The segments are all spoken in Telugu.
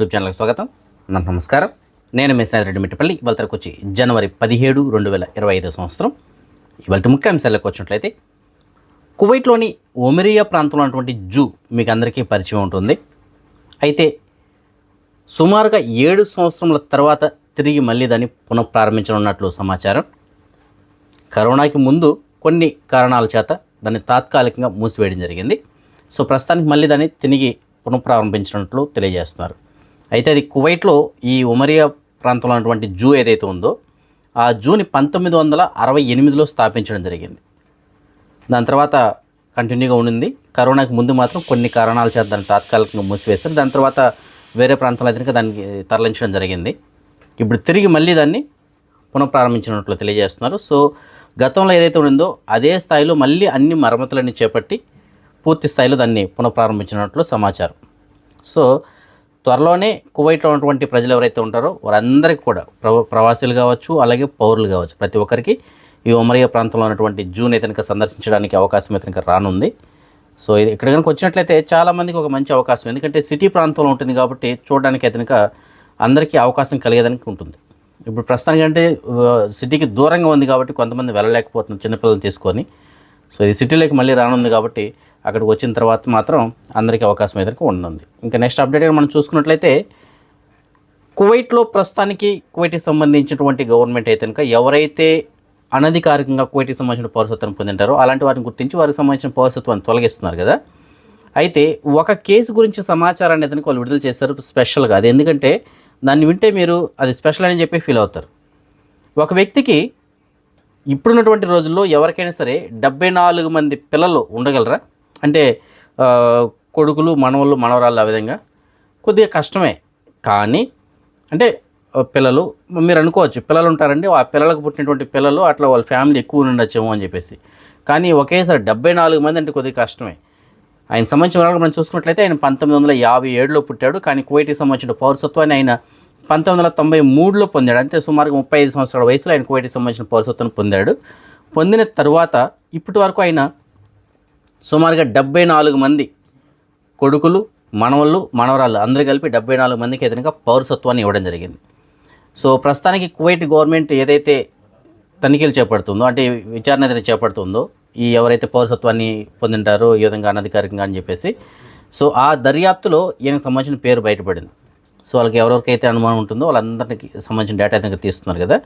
యూట్యూబ్ ఛానల్కి స్వాగతం. నా నమస్కారం. నేను మీ రెడ్డి మిట్టపల్లి. ఇవాళ వచ్చి జనవరి పదిహేడు రెండు వేల ఇరవై ఐదు సంవత్సరం. ఇవాళ ముఖ్య అంశాలకు వచ్చినట్లయితే కువైట్లోని ఒమెరియా ప్రాంతంలో ఉన్నటువంటి జూ మీకు అందరికీ పరిచయం ఉంటుంది. అయితే సుమారుగా ఏడు సంవత్సరముల తర్వాత తిరిగి మళ్ళీ దాన్ని పునఃప్రారంభించనున్నట్లు సమాచారం. కరోనాకి ముందు కొన్ని కారణాల చేత దాన్ని తాత్కాలికంగా మూసివేయడం జరిగింది. సో ప్రస్తుతానికి మళ్ళీ దాన్ని తిరిగి పునఃప్రారంభించినట్లు తెలియజేస్తున్నారు. అయితే అది కువైట్లో ఈ ఉమరియా ప్రాంతంలో ఉన్నటువంటి జూ ఏదైతే ఉందో ఆ జూని పంతొమ్మిది వందల అరవై ఎనిమిదిలో స్థాపించడం జరిగింది. దాని తర్వాత కంటిన్యూగా ఉండింది. కరోనాకి ముందు మాత్రం కొన్ని కారణాల చేత దాన్ని తాత్కాలికంగా మూసివేస్తారు దాని తర్వాత వేరే ప్రాంతంలో అయితే దానికి తరలించడం జరిగింది. ఇప్పుడు తిరిగి మళ్ళీ దాన్ని పునఃప్రారంభించినట్లు తెలియజేస్తున్నారు. సో గతంలో ఏదైతే ఉండిందో అదే స్థాయిలో మళ్ళీ అన్ని మరమ్మతులన్నీ చేపట్టి పూర్తి స్థాయిలో దాన్ని పునఃప్రారంభించినట్లు సమాచారం. సో త్వరలోనే కువైట్లో ఉన్నటువంటి ప్రజలు ఎవరైతే ఉంటారో వారందరికీ కూడా ప్రవ ప్రవాసీలు కావచ్చు అలాగే పౌరులు కావచ్చు ప్రతి ఒక్కరికి ఈ ఒమరియా ప్రాంతంలో ఉన్నటువంటి జూన్ ఇతనికి సందర్శించడానికి అవకాశం ఇతనికి రానుంది. సో ఇది ఇక్కడ కనుక వచ్చినట్లయితే చాలామందికి ఒక మంచి అవకాశం ఎందుకంటే సిటీ ప్రాంతంలో ఉంటుంది కాబట్టి చూడడానికి అతనిక అందరికీ అవకాశం కలిగేదానికి ఉంటుంది. ఇప్పుడు ప్రస్తుతానికి అంటే సిటీకి దూరంగా ఉంది కాబట్టి కొంతమంది వెళ్ళలేకపోతున్నారు చిన్నపిల్లలు తీసుకొని. సో ఇది సిటీలోకి మళ్ళీ రానుంది కాబట్టి అక్కడికి వచ్చిన తర్వాత మాత్రం అందరికీ అవకాశం అయితే ఉండనుంది ఇంకా నెక్స్ట్ అప్డేట్గా మనం చూసుకున్నట్లయితే కువైట్లో ప్రస్తుతానికి కువైట్కి సంబంధించినటువంటి గవర్నమెంట్ అయితే కనుక ఎవరైతే అనధికారికంగా కువైట్కి సంబంధించిన పౌరసత్వం పొందింటారో అలాంటి వారిని గుర్తించి వారికి సంబంధించిన పౌరసత్వాన్ని తొలగిస్తున్నారు కదా. అయితే ఒక కేసు గురించి సమాచారాన్ని అయితే వాళ్ళు విడుదల చేస్తారు స్పెషల్గా అది ఎందుకంటే దాన్ని వింటే మీరు అది స్పెషల్ అని చెప్పి ఫీల్ అవుతారు. ఒక వ్యక్తికి ఇప్పుడున్నటువంటి రోజుల్లో ఎవరికైనా సరే డెబ్బై నాలుగు మంది పిల్లలు ఉండగలరా? అంటే కొడుకులు మనవళ్ళు మనవరాళ్ళు ఆ విధంగా కొద్దిగా కష్టమే. కానీ అంటే పిల్లలు మీరు అనుకోవచ్చు పిల్లలు ఉంటారండి ఆ పిల్లలకు పుట్టినటువంటి పిల్లలు అట్లా వాళ్ళ ఫ్యామిలీ ఎక్కువ ఉండొచ్చేమో అని చెప్పేసి. కానీ ఒకేసారి డెబ్బై నాలుగు మంది అంటే కొద్దిగా కష్టమే. ఆయన సంబంధించిన వరకు మనం చూసుకున్నట్లయితే ఆయన పంతొమ్మిది వందల యాభై ఏడులో పుట్టాడు. కానీ కువైట్కి సంబంధించిన పౌరసత్వాన్ని ఆయన పంతొమ్మిది వందల తొంభై మూడులో పొందాడు. అంటే సుమారుగా ముప్పై ఐదు సంవత్సరాల వయసులో ఆయన కువైట్కి సంబంధించిన పౌరసత్వాన్ని పొందాడు. పొందిన తరువాత ఇప్పటి వరకు ఆయన సుమారుగా డెబ్బై నాలుగు మంది కొడుకులు మనవళ్ళు మనవరాళ్ళు అందరూ కలిపి డెబ్బై నాలుగు మందికి ఎదురుగా పౌరసత్వాన్ని ఇవ్వడం జరిగింది. సో ప్రస్తుతానికి కువైట్ గవర్నమెంట్ ఏదైతే తనిఖీలు చేపడుతుందో అంటే విచారణ ఏదైతే చేపడుతుందో ఈ ఎవరైతే పౌరసత్వాన్ని పొందింటారో ఈ విధంగా అనధికారికంగా అని చెప్పేసి సో ఆ దర్యాప్తులో ఈయనకు సంబంధించిన పేరు బయటపడింది. సో వాళ్ళకి ఎవరెవరికైతే అనుమానం ఉంటుందో వాళ్ళందరికీ సంబంధించిన డేటా అయితే తీస్తున్నారు కదా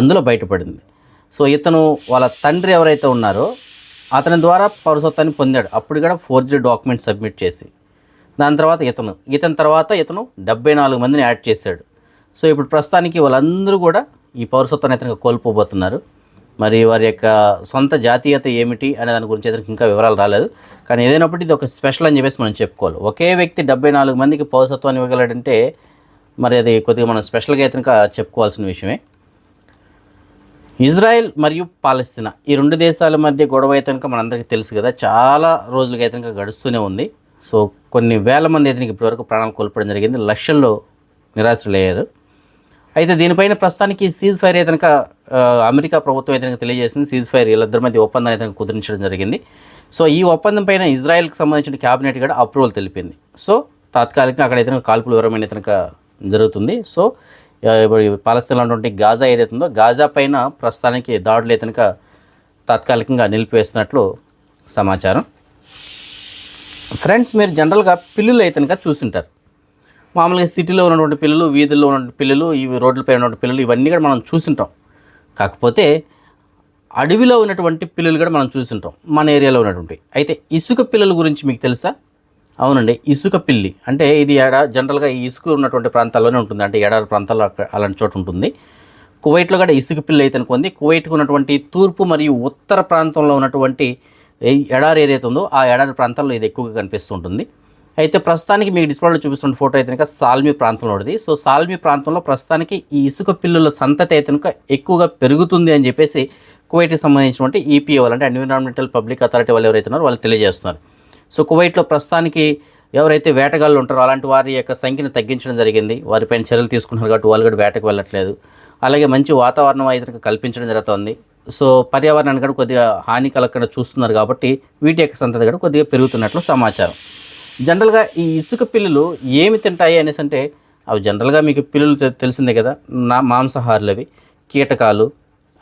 అందులో బయటపడింది. సో ఇతను వాళ్ళ తండ్రి ఎవరైతే ఉన్నారో అతని ద్వారా పౌరసత్వాన్ని పొందాడు. అప్పుడు కూడా ఫోర్జరీ డాక్యుమెంట్ సబ్మిట్ చేసి దాని తర్వాత ఇతను ఇతని తర్వాత ఇతను డెబ్బై నాలుగు మందిని యాడ్ చేశాడు. సో ఇప్పుడు ప్రస్తుతానికి వాళ్ళందరూ కూడా ఈ పౌరసత్వాన్ని ఇతనికి కోల్పోబోతున్నారు. మరి వారి యొక్క సొంత జాతీయత ఏమిటి అనే దాని గురించి ఇతనికి ఇంకా వివరాలు రాలేదు. కానీ ఏదైనప్పటికీ ఇది ఒక స్పెషల్ అని చెప్పేసి మనం చెప్పుకోవాలి. ఒకే వ్యక్తి డెబ్బై నాలుగు మందికి పౌరసత్వాన్ని ఇవ్వగలడంటే మరి అది కొద్దిగా మనం స్పెషల్గా ఇతనిక చెప్పుకోవాల్సిన విషయమే. ఇజ్రాయెల్ మరియు పాలస్తీనా. ఈ రెండు దేశాల మధ్య గొడవ అయితే కనుక మనందరికీ తెలుసు కదా. చాలా రోజులుగా అయితే కనుక గడుస్తూనే ఉంది. సో కొన్ని వేల మంది అయితే ఇప్పటివరకు ప్రాణాలు కోల్పోవడం జరిగింది. లక్షల్లో నిరాశలయ్యారు అయితే దీనిపైన ప్రస్తుతానికి సీజ్ ఫైర్ అయితే కనుక అమెరికా ప్రభుత్వం అయితే కనుక తెలియజేసింది. సీజ్ ఫైర్ వీళ్ళిద్దరి మధ్య ఒప్పందం అయితే కుదిరించడం జరిగింది. సో ఈ ఒప్పందం పైన ఇజ్రాయెల్కి సంబంధించిన క్యాబినెట్ కూడా అప్రూవల్ తెలిపింది. సో తాత్కాలికంగా అక్కడ అయితే కాల్పులు వివరమైన అయితే కనుక జరుగుతుంది. సో పాలస్తీన్లో ఉన్నటువంటి గాజా ఏదైతే ఉందో గాజా పైన ప్రస్తుతానికి దాడులు అయితే కనుక తాత్కాలికంగా నిలిపివేస్తున్నట్లు సమాచారం. ఫ్రెండ్స్ మీరు జనరల్గా పిల్లులు అయితే కనుక చూసుంటారు. మామూలుగా సిటీలో ఉన్నటువంటి పిల్లలు వీధుల్లో ఉన్నటువంటి పిల్లలు ఇవి రోడ్లపై ఉన్నటువంటి పిల్లలు ఇవన్నీ కూడా మనం చూసింటాం. కాకపోతే అడవిలో ఉన్నటువంటి పిల్లలు కూడా మనం చూసింటాం మన ఏరియాలో ఉన్నటువంటి. అయితే ఇసుక పిల్లల గురించి మీకు తెలుసా? అవునండి. ఇసుక పిల్లి. అంటే ఇది ఎడ జనరల్గా ఇసుక ఉన్నటువంటి ప్రాంతాల్లోనే ఉంటుంది. అంటే ఎడారి ప్రాంతాల్లో అలాంటి చోటు ఉంటుంది. కువైట్లో కూడా ఇసుక పిల్లి అయితే అనుకుంది కువైట్కు ఉన్నటువంటి తూర్పు మరియు ఉత్తర ప్రాంతంలో ఉన్నటువంటి ఎడారి ఏదైతే ఉందో ఆ ఎడారి ప్రాంతాల్లో ఇది ఎక్కువగా కనిపిస్తుంటుంది అయితే ప్రస్తుతానికి మీకు డిస్ప్లేలో చూపిస్తున్న ఫోటో అయితే కనుక సాల్మి ప్రాంతంలో ఉన్నది సో సాల్మి ప్రాంతంలో ప్రస్తుతానికి ఈ ఇసుక పిల్లుల సంతతి అయితే కనుక ఎక్కువగా పెరుగుతుంది అని చెప్పేసి కువైట్కి సంబంధించినటువంటి ఈపీఓ అంటే ఎన్విరాన్మెంటల్ పబ్లిక్ అథారిటీ వాళ్ళు ఎవరైతే ఉన్నారో వాళ్ళు తెలియజేస్తున్నారు. సో కువైట్లో ప్రస్తుతానికి ఎవరైతే వేటగాళ్ళు ఉంటారో అలాంటి వారి యొక్క సంఖ్యను తగ్గించడం జరిగింది. వారిపైన చర్యలు తీసుకుంటున్నారు కాబట్టి వాళ్ళు కూడా వేటకు వెళ్ళట్లేదు. అలాగే మంచి వాతావరణం అయితే కల్పించడం జరుగుతుంది. సో పర్యావరణానికి కూడా కొద్దిగా హాని కలగకుండా చూస్తున్నారు కాబట్టి వీటి యొక్క సంతతి కూడా కొద్దిగా పెరుగుతున్నట్లు సమాచారం. జనరల్గా ఈ ఇసుక పిల్లులు ఏమి తింటాయి అనేసి అంటే అవి జనరల్గా మీకు పిల్లలు తె- తెలిసిందే కదా నా మాంసాహారులు అవి. కీటకాలు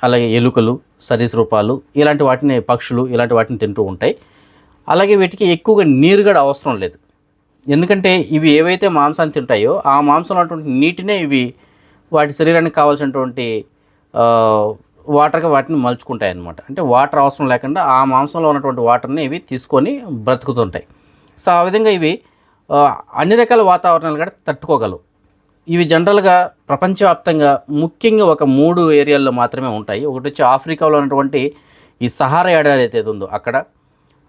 అలాగే ఎలుకలు సరీసృపాలు ఇలాంటి వాటిని పక్షులు ఇలాంటి వాటిని తింటూ ఉంటాయి. అలాగే వీటికి ఎక్కువగా నీరు కూడా అవసరం లేదు. ఎందుకంటే ఇవి ఏవైతే మాంసాన్ని తింటాయో ఆ మాంసంలో ఉన్నటువంటి నీటినే ఇవి వాటి శరీరానికి కావాల్సినటువంటి వాటర్గా వాటిని మలుచుకుంటాయి అన్నమాట అంటే వాటర్ అవసరం లేకుండా ఆ మాంసంలో ఉన్నటువంటి వాటర్ని ఇవి తీసుకొని బ్రతుకుతుంటాయి. సో ఆ విధంగా ఇవి అన్ని రకాల వాతావరణాలు కూడా తట్టుకోగలవు. ఇవి జనరల్గా ప్రపంచవ్యాప్తంగా ముఖ్యంగా ఒక మూడు ఏరియాల్లో మాత్రమే ఉంటాయి. ఒకటి వచ్చి ఆఫ్రికాలో ఉన్నటువంటి ఈ సహారా ఏడాది అయితే ఉందో అక్కడ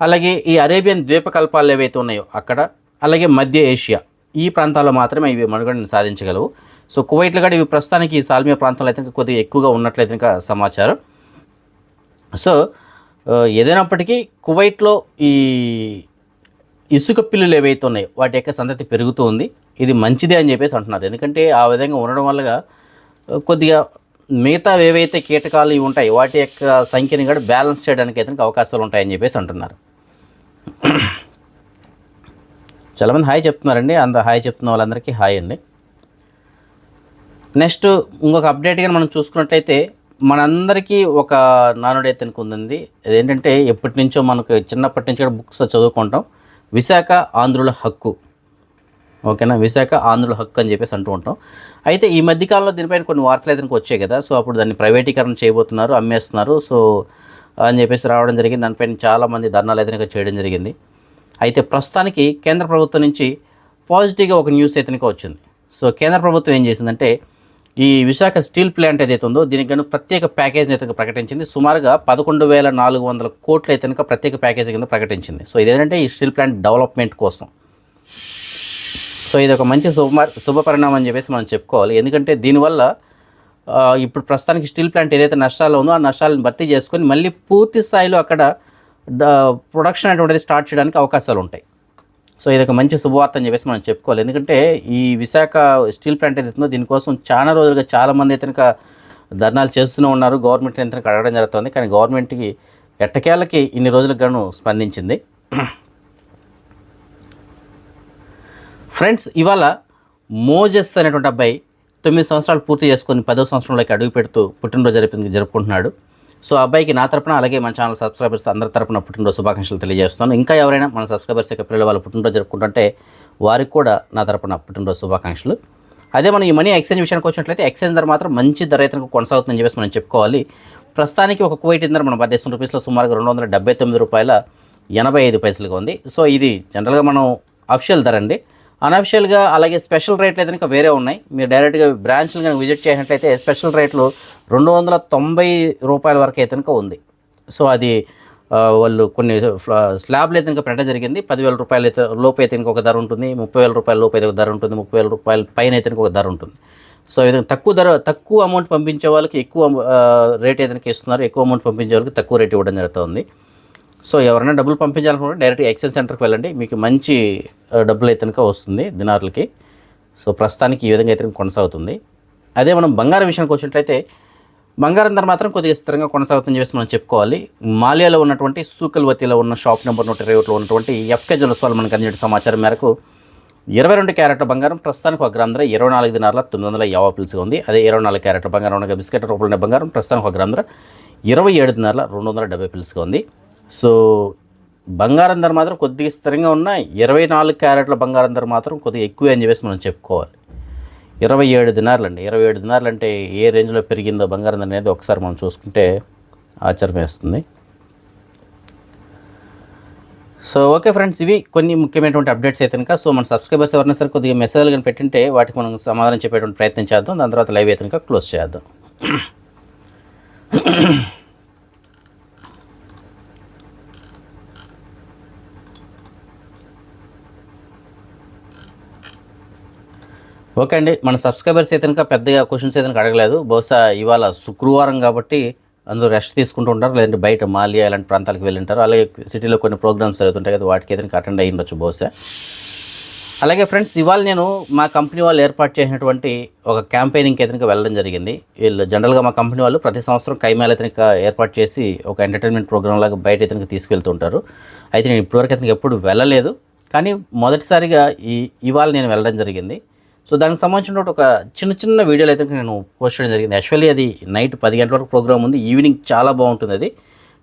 అలాగే ఈ అరేబియన్ ద్వీపకల్పాలు ఏవైతే ఉన్నాయో అక్కడ అలాగే మధ్య ఏషియా ఈ ప్రాంతాల్లో మాత్రమే ఇవి మనుగడను సాధించగలవు. సో కువైట్లో కూడా ఇవి ప్రస్తుతానికి ఈ సాల్మియా ప్రాంతంలో అయితే కొద్దిగా ఎక్కువగా ఉన్నట్లయితే ఇంకా సమాచారం. సో ఏదైనప్పటికీ కువైట్లో ఈ ఇసుక పిల్లులు ఏవైతే ఉన్నాయో వాటి యొక్క సంతతి పెరుగుతూ ఉంది. ఇది మంచిదే అని చెప్పేసి అంటున్నారు. ఎందుకంటే ఆ విధంగా ఉండడం వల్ల కొద్దిగా మిగతా ఏవైతే కీటకాలు ఇవి ఉంటాయి వాటి యొక్క సంఖ్యని కూడా బ్యాలెన్స్ చేయడానికి అయితే అవకాశాలు ఉంటాయని చెప్పేసి అంటున్నారు. చాలామంది హాయ్ చెప్తున్నారండి. అంత హాయ్ చెప్తున్న వాళ్ళందరికీ హాయ్ అండి. నెక్స్ట్ ఇంకొక అప్డేట్గా మనం చూసుకున్నట్లయితే మనందరికీ ఒక నానుడి అయితే అదేంటంటే ఎప్పటి నుంచో మనకు చిన్నప్పటి నుంచి కూడా బుక్స్ చదువుకుంటాం. విశాఖ ఆంధ్రుల హక్కు. ఓకేనా? విశాఖ ఆంధ్రుల హక్కు అని చెప్పేసి అంటూ ఉంటాం. అయితే ఈ మధ్యకాలంలో దీనిపైన కొన్ని వార్తలు అయితే వచ్చాయి కదా. సో అప్పుడు దాన్ని ప్రైవేటీకరణ చేయబోతున్నారు అమ్మేస్తున్నారు. సో అని చెప్పేసి రావడం జరిగింది. దానిపైన చాలామంది ధర్నాలు అయితే చేయడం జరిగింది. అయితే ప్రస్తుతానికి కేంద్ర ప్రభుత్వం నుంచి పాజిటివ్గా ఒక న్యూస్ అయితే వచ్చింది. సో కేంద్ర ప్రభుత్వం ఏం చేసిందంటే ఈ విశాఖ స్టీల్ ప్లాంట్ ఏదైతే ఉందో దీనికి గాను ప్రత్యేక ప్యాకేజీని అయితే ప్రకటించింది. సుమారుగా పదకొండు వేల నాలుగు వందల కోట్లు అయితే కనుక ప్రత్యేక ప్యాకేజీ కింద ప్రకటించింది. సో ఇదేంటంటే ఈ స్టీల్ ప్లాంట్ డెవలప్మెంట్ కోసం. సో ఇది ఒక మంచి శుభ శుభపరిణామం అని చెప్పేసి మనం చెప్పుకోవాలి. ఎందుకంటే దీనివల్ల ఇప్పుడు ప్రస్తుతానికి స్టీల్ ప్లాంట్ ఏదైతే నష్టాలు ఉందో ఆ నష్టాలను భర్తీ చేసుకొని మళ్ళీ పూర్తి స్థాయిలో అక్కడ ప్రొడక్షన్ అనేటువంటిది స్టార్ట్ చేయడానికి అవకాశాలు ఉంటాయి. సో ఇది ఒక మంచి శుభవార్త అని చెప్పేసి మనం చెప్పుకోవాలి. ఎందుకంటే ఈ విశాఖ స్టీల్ ప్లాంట్ ఏదైతుందో దీనికోసం చాలా రోజులుగా చాలామంది అయితే ధర్నాలు చేస్తూనే ఉన్నారు. గవర్నమెంట్ అయితే అడగడం జరుగుతుంది. కానీ గవర్నమెంట్కి ఎట్టకేళ్ళకి ఇన్ని రోజులకు గాను స్పందించింది. ఫ్రెండ్స్ ఇవాళ మోజెస్ అనేటువంటి అబ్బాయి తొమ్మిది సంవత్సరాలు పూర్తి చేసుకొని పదో సంవత్సరంలోకి అడుగు పెడుతూ పుట్టినరోజు జరిపి జరుపుకుంటున్నాడు. సో అబ్బాయికి నా తరపున అలాగే మన ఛానల్ సబ్స్క్రైబర్స్ అందరి తరపున పుట్టినరోజు శుభాకాంక్షలు తెలియజేస్తున్నాను. ఇంకా ఎవరైనా మన సబ్స్క్రైబర్స్ యొక్క పిల్లల వాళ్ళు పుట్టినరోజు జరుపుకుంటుంటే వారికి కూడా నా తరపున పుట్టినరోజు శుభాకాంక్షలు. అదే మనం ఈ మనీ ఎక్స్చేంజ్ విషయానికి వచ్చినట్లయితే ఎక్స్చేంజ్ ధర మాత్రం మంచి ధర అయితే కొనసాగుతుందని చెప్పేసి మనం చెప్పుకోవాలి. ప్రస్తుతానికి ఒక కువైట్ ధర మన భారతదేశం రూపీస్లో సుమారుగా రెండు వందల డెబ్బై తొమ్మిది రూపాయల ఎనభై ఐదు పైసలుగా ఉంది. సో ఇది జనరల్గా మనం అఫిషియల్ ధర అండి. అన్అఫిషియల్గా అలాగే స్పెషల్ రేట్లు అయితే ఇంకా వేరే ఉన్నాయి. మీరు డైరెక్ట్గా బ్రాంచ్లు కనుక విజిట్ చేసినట్లయితే స్పెషల్ రేట్లు రెండు వందల తొంభై రూపాయల వరకు అయితే కనుక ఉంది. సో అది వాళ్ళు కొన్ని స్లాబ్లు అయితే ఇంకా పెట్టడం జరిగింది. పదివేల రూపాయలు అయితే లోపు అయితే ఇంకొక ధర ఉంటుంది. ముప్పై వేల రూపాయల లోపు అయితే ఒక ధర ఉంటుంది. ముప్పై వేల రూపాయల పైన అయితే ఇంకొక ధర ఉంటుంది. సో విధంగా తక్కువ ధర తక్కువ అమౌంట్ పంపించే వాళ్ళకి ఎక్కువ రేట్ అయితే ఇస్తున్నారు. ఎక్కువ అమౌంట్ పంపించే వాళ్ళకి తక్కువ రేట్ ఇవ్వడం జరుగుతుంది. సో ఎవరైనా డబ్బులు పంపించాలనుకుంటే డైరెక్ట్ ఎక్స్చేంజ్ సెంటర్కి వెళ్ళండి. మీకు మంచి డబ్బులు అయితే కనుక వస్తుంది దినార్లకి. సో ప్రస్తుతానికి ఈ విధంగా అయితే కొనసాగుతుంది. అదే మనం బంగారం విషయానికి వచ్చినట్లయితే బంగారం ధర మాత్రం కొద్దిగా స్థిరంగా కొనసాగుతుందని చెప్పేసి మనం చెప్పుకోవాలి. మాలియాలో ఉన్నటువంటి సూకల్వతిలో ఉన్న షాప్ నెంబర్ నూట ఇరవై ఒకటిలో ఉన్నటువంటి ఎఫ్కే జ్యువెల్స్ వాళ్ళు మనకు అందించిన సమాచారం మేరకు ఇరవై రెండు క్యారెట్ల బంగారం ప్రస్తుతానికి ఒక గ్రామ్ ధర ఇరవై నాలుగు దినార్ల తొమ్మిది వందల యాభై పిలుసుగా ఉంది. అదే ఇరవై నాలుగు క్యారెట్ల బంగారం ఉండగా బిస్కెట్ రూపంలో బంగారం ప్రస్తుతానికి ఒక గ్రామ్ ధర ఇరవై ఏడు దినార్ల రెండు వందల డెబ్బై పిలుసుగా ఉంది. సో బంగారం ధర మాత్రం కొద్దిగా స్థిరంగా ఉన్న ఇరవై నాలుగు క్యారెట్ల బంగారం ధర మాత్రం కొద్దిగా ఎక్కువే అని చెప్పేసి మనం చెప్పుకోవాలి. ఇరవై ఏడు దినార్లు అండి ఇరవై ఏడు దినార్లు అంటే ఏ రేంజ్లో పెరిగిందో బంగారం ధర అనేది ఒకసారి మనం చూసుకుంటే ఆశ్చర్యం వేస్తుంది. సో ఓకే ఫ్రెండ్స్ ఇవి కొన్ని ముఖ్యమైనటువంటి అప్డేట్స్ అయితే కనుక. సో మన సబ్స్క్రైబర్స్ ఎవరైనా సరే కొద్దిగా మెసేజ్లు కానీ పెట్టింటే వాటికి మనం సమాధానం చెప్పేటువంటి ప్రయత్నం చేద్దాం. దాని తర్వాత లైవ్ అయితే కనుక క్లోజ్ చేద్దాం. ఓకే అండి. మన సబ్స్క్రైబర్స్ అయితే కనుక పెద్దగా క్వశ్చన్స్ అయితే అడగలేదు. బహుశా ఇవాళ శుక్రవారం కాబట్టి అందరూ రెస్ట్ తీసుకుంటూ ఉంటారు. లేదంటే బయట మాలియా ఇలాంటి ప్రాంతాలకు వెళ్ళి ఉంటారు అలాగే సిటీలో కొన్ని ప్రోగ్రామ్స్ జరుగుతుంటాయి కదా వాటికి అయితే అటెండ్ అయ్యి ఉండొచ్చు బహుశా. అలాగే ఫ్రెండ్స్ ఇవాళ నేను మా కంపెనీ వాళ్ళు ఏర్పాటు చేసినటువంటి ఒక క్యాంపెయినింగ్కి అయితే వెళ్ళడం జరిగింది. వీళ్ళు జనరల్గా మా కంపెనీ వాళ్ళు ప్రతి సంవత్సరం కైమాల అయితే ఏర్పాటు చేసి ఒక ఎంటర్టైన్మెంట్ ప్రోగ్రామ్ లాగా బయట అయితే తీసుకెళ్తూ తీసుకెళ్తుంటారు అయితే నేను ఇప్పటివరకు అయితే ఎప్పుడు వెళ్ళలేదు. కానీ మొదటిసారిగా ఈ ఇవాళ నేను వెళ్ళడం జరిగింది. సో దానికి సంబంధించిన ఒక చిన్న చిన్న వీడియోలు అయితే నేను పోస్ట్ చేయడం జరిగింది. యాక్చువల్లీ అది నైట్ పది గంటల వరకు ప్రోగ్రామ్ ఉంది. ఈవినింగ్ చాలా బాగుంటుంది అది.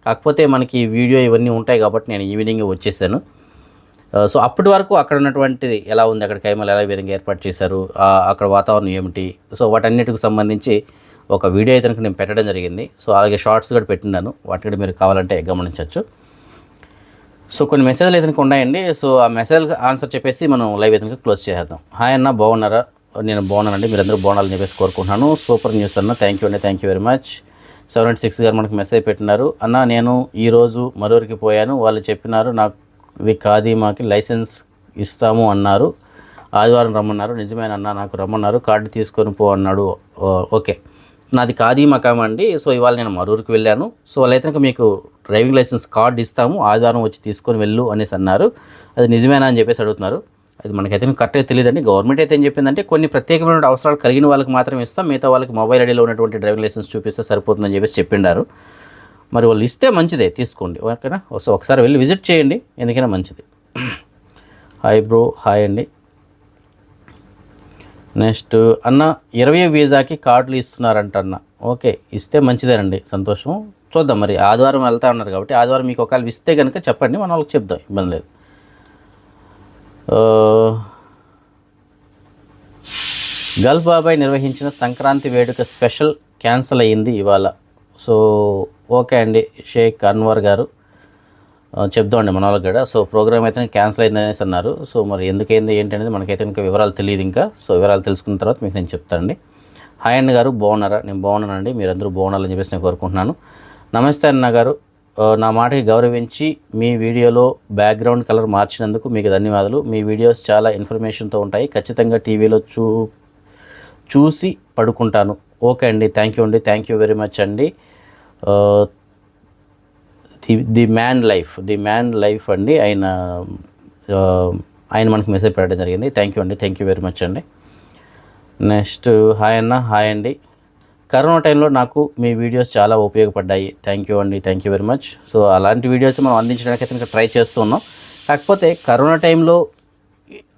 కాకపోతే మనకి వీడియో ఇవన్నీ ఉంటాయి కాబట్టి నేను ఈవినింగ్ వచ్చేసాను. సో అప్పటి వరకు అక్కడ ఉన్నటువంటిది ఎలా ఉంది? అక్కడ కైమలు ఎలా విధంగా ఏర్పాటు చేశారు? అక్కడ వాతావరణం ఏమిటి? సో వాటన్నిటికి సంబంధించి ఒక వీడియో అయితే నేను పెట్టడం జరిగింది. సో అలాగే షార్ట్స్ కూడా పెట్టినాను వాటి కూడా మీరు కావాలంటే గమనించవచ్చు. సో కొన్ని మెసేజ్లు ఇతనికి ఉన్నాయండి సో ఆ మెసేజ్ ఆన్సర్ చెప్పేసి మనం లైవ్ ఇతనికి క్లోజ్ చేసేద్దాం. హాయ్ అన్న బాగున్నారా? నేను బాగున్నానండి. మీరందరూ బాగున్నారని చెప్పేసి కోరుకుంటున్నాను. సూపర్ న్యూస్ అన్న. థ్యాంక్ యూ అండి. Thank you very much seven eight six గారు మనకి మెసేజ్ పెట్టినారు. అన్న నేను ఈరోజు మరొకరికి పోయాను. వాళ్ళు చెప్పినారు నాకు ఇది ఖాదీమాకి లైసెన్స్ ఇస్తాము అన్నారు. ఆదివారం రమ్మన్నారు. నిజమేనన్నా నాకు రమ్మన్నారు. కార్డు తీసుకొని పో అన్నాడు. ఓకే. నాది కాది మకాం అండి. సో ఇవాళ నేను మరూరుకు వెళ్ళాను. సో వాళ్ళైతే కనుక మీకు డ్రైవింగ్ లైసెన్స్ కార్డు ఇస్తాము. ఆదివారం వచ్చి తీసుకొని వెళ్ళు అనేసి అన్నారు. అది నిజమేనా అని చెప్పేసి అడుగుతున్నారు. అది మనకైతే కరెక్ట్గా తెలియదండి. గవర్నమెంట్ అయితే ఏం చెప్పిందంటే కొన్ని ప్రత్యేకమైన అవసరాలు కలిగిన వాళ్ళకి మాత్రమే ఇస్తాం. మిగతా వాళ్ళకి మొబైల్ ఐడిలో ఉన్నటువంటి డ్రైవింగ్ లైసెన్స్ చూపిస్తే సరిపోతుందని చెప్పేసి చెప్పిండారు. మరి వాళ్ళు ఇస్తే మంచిదే తీసుకోండి. ఓకేనా? సో ఒకసారి వెళ్ళి విజిట్ చేయండి. ఎందుకైనా మంచిది. హాయ్ బ్రో హాయ్ అండి. నెక్స్ట్ అన్న ఇరవై వీసాకి కార్డులు ఇస్తున్నారంట అన్న. ఓకే ఇస్తే మంచిదేనండి సంతోషం. చూద్దాం మరి ఆదివారం వెళ్తా ఉన్నారు కాబట్టి ఆదివారం మీకు ఒకవేళ ఇస్తే కనుక చెప్పండి మనం వాళ్ళకి చెప్దాం ఇబ్బంది లేదు. గల్ఫ్ బాబాయ్ నిర్వహించిన సంక్రాంతి వేడుక స్పెషల్ క్యాన్సిల్ అయ్యింది ఇవాళ. సో ఓకే అండి షేక్ అన్వర్ గారు. చెప్దామండి మన వాళ్ళకి కూడా. సో ప్రోగ్రామ్ అయితే క్యాన్సిల్ అయింది అనేసి అన్నారు. సో మరి ఎందుకైంది ఏంటనేది మనకైతే ఇంకా వివరాలు తెలియదు ఇంకా. సో వివరాలు తెలుసుకున్న తర్వాత మీకు నేను చెప్తానండి హాయ్ అన్న గారు బాగున్నారా? నేను బాగున్నానండి. మీరందరూ బాగున్నారని చెప్పేసి నేను కోరుకుంటున్నాను. నమస్తే అన్న గారు. నా మాటకి గౌరవించి మీ వీడియోలో బ్యాక్గ్రౌండ్ కలర్ మార్చినందుకు మీకు ధన్యవాదాలు. మీ వీడియోస్ చాలా ఇన్ఫర్మేషన్తో ఉంటాయి. ఖచ్చితంగా టీవీలో చూ చూసి పడుకుంటాను. ఓకే అండి. థ్యాంక్ యూ అండి. థ్యాంక్ యూ వెరీ మచ్ అండి. The the man life the man life అండి. ఆయన ఆయన మనకు మెసేజ్ పెట్టడం జరిగింది. థ్యాంక్ యూ అండి. థ్యాంక్ యూ వెరీ మచ్ అండి. నెక్స్ట్ హాయ్ అన్న. హాయ్ అండి. కరోనా టైంలో నాకు మీ వీడియోస్ చాలా ఉపయోగపడ్డాయి. థ్యాంక్ యూ అండి. Thank you very much so అలాంటి వీడియోస్ మనం అందించడానికి అయితే ట్రై చేస్తున్నాం కాకపోతే కరోనా టైంలో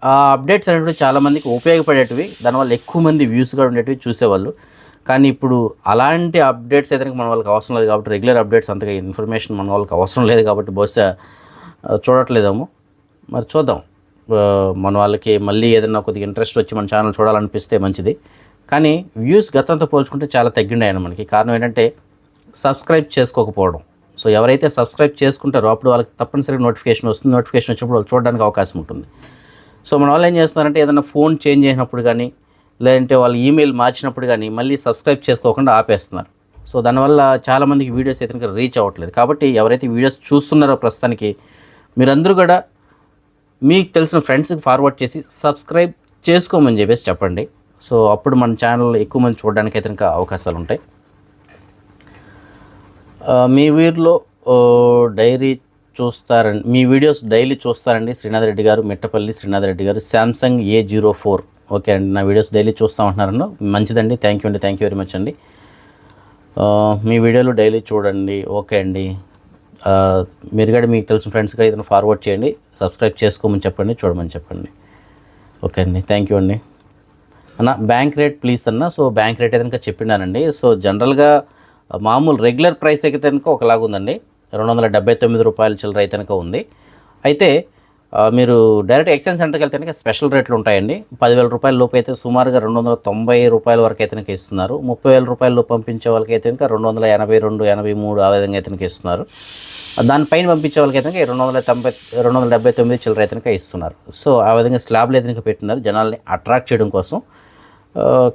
ఆ అప్డేట్స్ అనేవి చాలామందికి ఉపయోగపడేటివి. దానివల్ల ఎక్కువ మంది వ్యూస్ కూడా ఉండేటివి చూసేవాళ్ళు. కానీ ఇప్పుడు అలాంటి అప్డేట్స్ అయితే మన వాళ్ళకి అవసరం లేదు కాబట్టి రెగ్యులర్ అప్డేట్స్ అంతగా ఇన్ఫర్మేషన్ మన వాళ్ళకి అవసరం లేదు కాబట్టి బహుశా చూడట్లేదేమో. మరి చూద్దాం. మన వాళ్ళకి మళ్ళీ ఏదైనా కొద్దిగా ఇంట్రెస్ట్ వచ్చి మన ఛానల్ చూడాలనిపిస్తే మంచిది. కానీ వ్యూస్ గతంతో పోల్చుకుంటే చాలా తగ్గిండాయన మనకి. కారణం ఏంటంటే సబ్స్క్రైబ్ చేసుకోకపోవడం. సో ఎవరైతే సబ్స్క్రైబ్ చేసుకుంటారో అప్పుడు వాళ్ళకి తప్పనిసరిగా నోటిఫికేషన్ వస్తుంది. నోటిఫికేషన్ వచ్చినప్పుడు వాళ్ళు చూడడానికి అవకాశం ఉంటుంది. సో మన వాళ్ళు ఏం చేస్తున్నారంటే ఏదైనా ఫోన్ చేంజ్ చేసినప్పుడు కానీ లేదంటే వాళ్ళు ఈమెయిల్ మార్చినప్పుడు కానీ మళ్ళీ సబ్స్క్రైబ్ చేసుకోకుండా ఆపేస్తున్నారు. సో దానివల్ల చాలామందికి వీడియోస్ అయితే రీచ్ అవ్వట్లేదు. కాబట్టి ఎవరైతే వీడియోస్ చూస్తున్నారో ప్రస్తుతానికి మీరందరూ కూడా మీకు తెలిసిన ఫ్రెండ్స్కి ఫార్వర్డ్ చేసి సబ్స్క్రైబ్ చేసుకోమని చెప్పేసి చెప్పండి. సో అప్పుడు మన ఛానల్ ఎక్కువ మంది చూడడానికి అయితే ఇంకా అవకాశాలు ఉంటాయి. మీ ఊరిలో డైరీ చూస్తారండి మీ వీడియోస్ డైలీ చూస్తారండి శ్రీనాథ్ రెడ్డి గారు మిట్టపల్లి శ్రీనాథ్ రెడ్డి గారు Samsung A zero four. Okay అండి నా వీడియోస్ డైలీ చూస్తూ ఉంటున్నారన్న మంచిదండి థ్యాంక్ యూ అండి థ్యాంక్ యూ వెరీ మచ్ అండి. మీ వీడియోలు డైలీ చూడండి ఓకే అండి. మీరు కూడా మీకు తెలిసిన ఫ్రెండ్స్ కూడా ఏదైనా ఫార్వర్డ్ చేయండి సబ్స్క్రైబ్ చేసుకోమని చెప్పండి చూడమని చెప్పండి. ఓకే అండి థ్యాంక్ యూ అండి. అన్న బ్యాంక్ రేట్ ప్లీజ్ అన్న సో బ్యాంక్ రేట్ ఏదైనా చెప్పినానండి సో జనరల్గా మామూలు రెగ్యులర్ ప్రైస్ అయితే కనుక ఒకలాగా ఉందండి రెండు వందల డెబ్బై తొమ్మిది రూపాయల చిల్లర అయితే కనుక ఉంది. అయితే మీరు డైరెక్ట్ ఎక్స్చేంజ్ సెంటర్కి వెళ్తే కనుక స్పెషల్ రేట్లు ఉంటాయండి. పదివేల రూపాయల లోపు అయితే సుమారుగా రెండు వందల తొంభై రూపాయల వరకు అయితే కనుక ఇస్తున్నారు. ముప్పై వేల రూపాయలు పంపించే వాళ్ళకి అయితే కనుక రెండు వందల ఎనభై రెండు ఎనభై మూడు ఆ విధంగా అయితే కనుక ఇస్తున్నారు. దానిపైన పంపించే వాళ్ళకి అయితే రెండు వందల తొంభై రెండు వందల డెబ్బై తొమ్మిది చిల్లర అయితే ఇస్తున్నారు. సో ఆ విధంగా స్లాబ్లు అయితే పెట్టినారు జనాల్ని అట్రాక్ట్ చేయడం కోసం.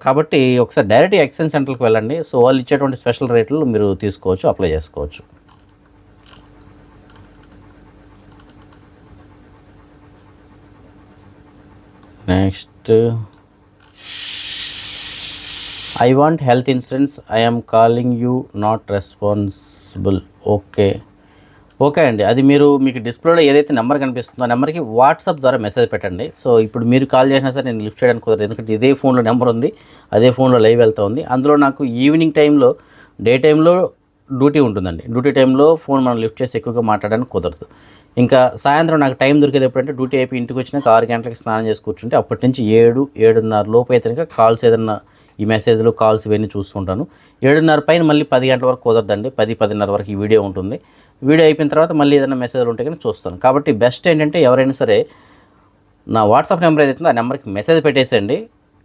కాబట్టి ఒకసారి డైరెక్ట్ ఎక్స్చేంజ్ సెంటర్కి వెళ్ళండి. సో వాళ్ళు ఇచ్చేటువంటి స్పెషల్ రేట్లు మీరు తీసుకోవచ్చు అప్లై చేసుకోవచ్చు. Next I want health insurance I'm calling you not responsible okay okay అండి. అది మీరు మీకు డిస్ప్లేలో ఏదైతే నెంబర్ కనిపిస్తుందో ఆ నెంబర్కి వాట్సాప్ ద్వారా మెసేజ్ పెట్టండి. సో ఇప్పుడు మీరు కాల్ చేసినా సరే నేను లిఫ్ట్ చేయడానికి కుదరదు. ఎందుకంటే ఇదే ఫోన్లో నెంబర్ ఉంది. అదే ఫోన్లో లైవ్ వెళ్తూ ఉంది. అందులో నాకు ఈవినింగ్ టైంలో డే టైంలో డ్యూటీ ఉంటుందండి. డ్యూటీ టైంలో ఫోన్ మనం లిఫ్ట్ చేసి ఎక్కువగా మాట్లాడడానికి కుదరదు. ఇంకా సాయంత్రం నాకు టైం దొరికేది ఎప్పుడంటే డ్యూటీ అయిపోయి ఇంటికి వచ్చినాక ఆరు గంటలకు స్నానం చేసి కూర్చుంటే అప్పటి నుంచి ఏడు ఏడున్నర లోపు అయితే కనుక కాల్స్ ఏదన్నా ఈ మెసేజ్లు కాల్స్ ఇవన్నీ చూస్తుంటాను ఏడున్నర పైన మళ్ళీ పది గంటల వరకు కుదరదండి. పది పదిన్నర వరకు ఈ వీడియో ఉంటుంది. వీడియో అయిపోయిన తర్వాత మళ్ళీ ఏదైనా మెసేజ్లు ఉంటే కానీ చూస్తాను. కాబట్టి బెస్ట్ ఏంటంటే ఎవరైనా సరే నా వాట్సాప్ నెంబర్ ఏదైతే ఆ నెంబర్కి మెసేజ్ పెట్టేసేయండి.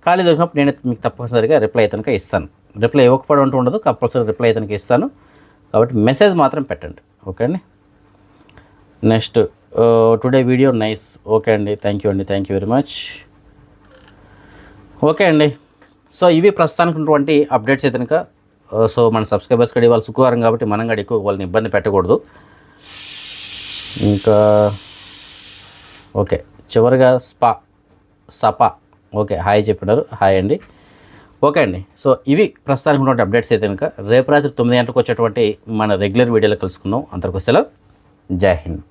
ఖాళీ దొరికినప్పుడు నేను మీకు తప్పనిసరిగా రిప్లై అయితే ఇస్తాను. రిప్లై ఇవ్వకపోవడం ఉండదు కంపల్సరీ రిప్లై అయితే ఇస్తాను. కాబట్టి మెసేజ్ మాత్రం పెట్టండి. ఓకే అండి next today video nice. Okay అండి. థ్యాంక్ యూ అండి. Thank you very much. Okay అండి. సో ఇవి ప్రస్తుతానికి ఉన్నటువంటి అప్డేట్స్ అయితే కనుక సో మన సబ్స్క్రైబర్స్ కడి వాళ్ళు శుక్రవారం కాబట్టి మనం కూడా ఎక్కువ వాళ్ళని ఇబ్బంది పెట్టకూడదు. ఇంకా ఓకే. చివరిగా స్పా సపా. ఓకే హాయ్ చెప్పినారు. హాయ్ అండి. ఓకే అండి. సో ఇవి ప్రస్తుతానికి ఉన్నటువంటి అప్డేట్స్ అయితే కనుక రేపు రాత్రి తొమ్మిది గంటలకు వచ్చేటువంటి మన రెగ్యులర్ వీడియోలో కలుసుకుందాం. అంతకు సెలవు. జై హింద్